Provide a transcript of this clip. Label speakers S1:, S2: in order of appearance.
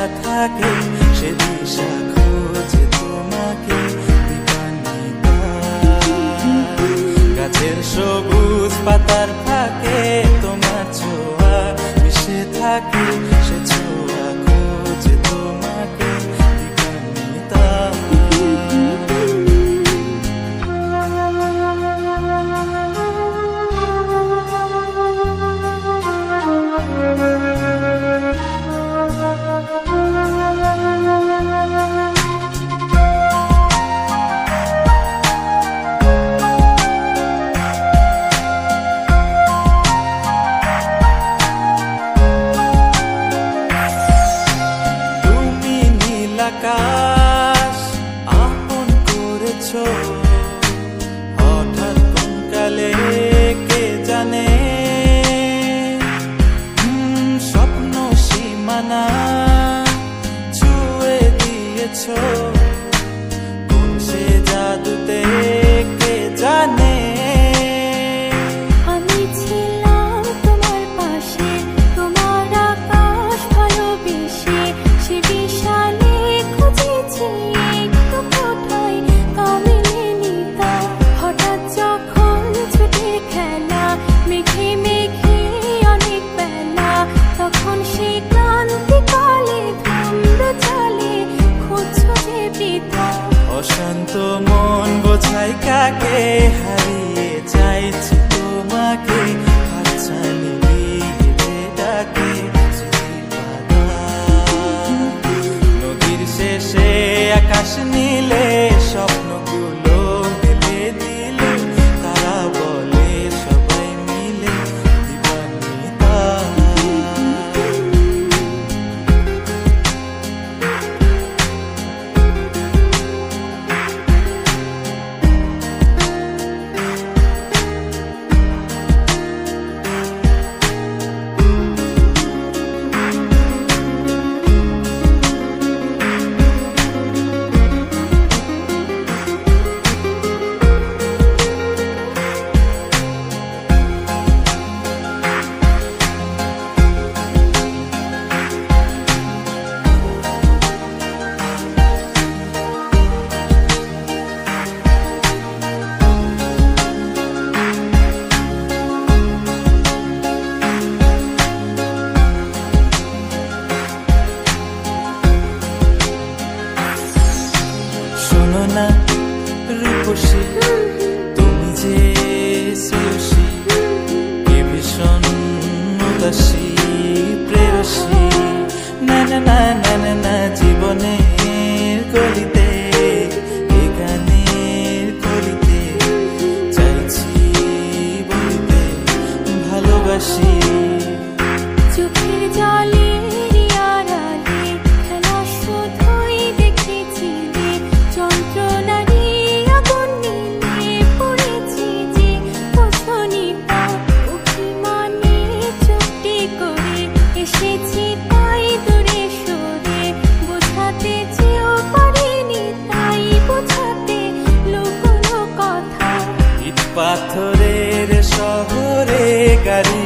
S1: দিশা থাকে সে দিশা খোঁজে তোমাকে গাছের সবুজ পাতার ফাঁকে তোমার ছোঁয়া মিশে থাকে। আকাশ আপন করেছ। হঠাৎ কোন কালে কে জানে? স্বপ্ন সীমানা ছুঁয়ে দিয়েছ। শোনো রূপসী, তুমি যে শ্রেয়সী, কে ভীষণ উদাসী, প্রেয়সী। না না না না না, জীবনে got cariño.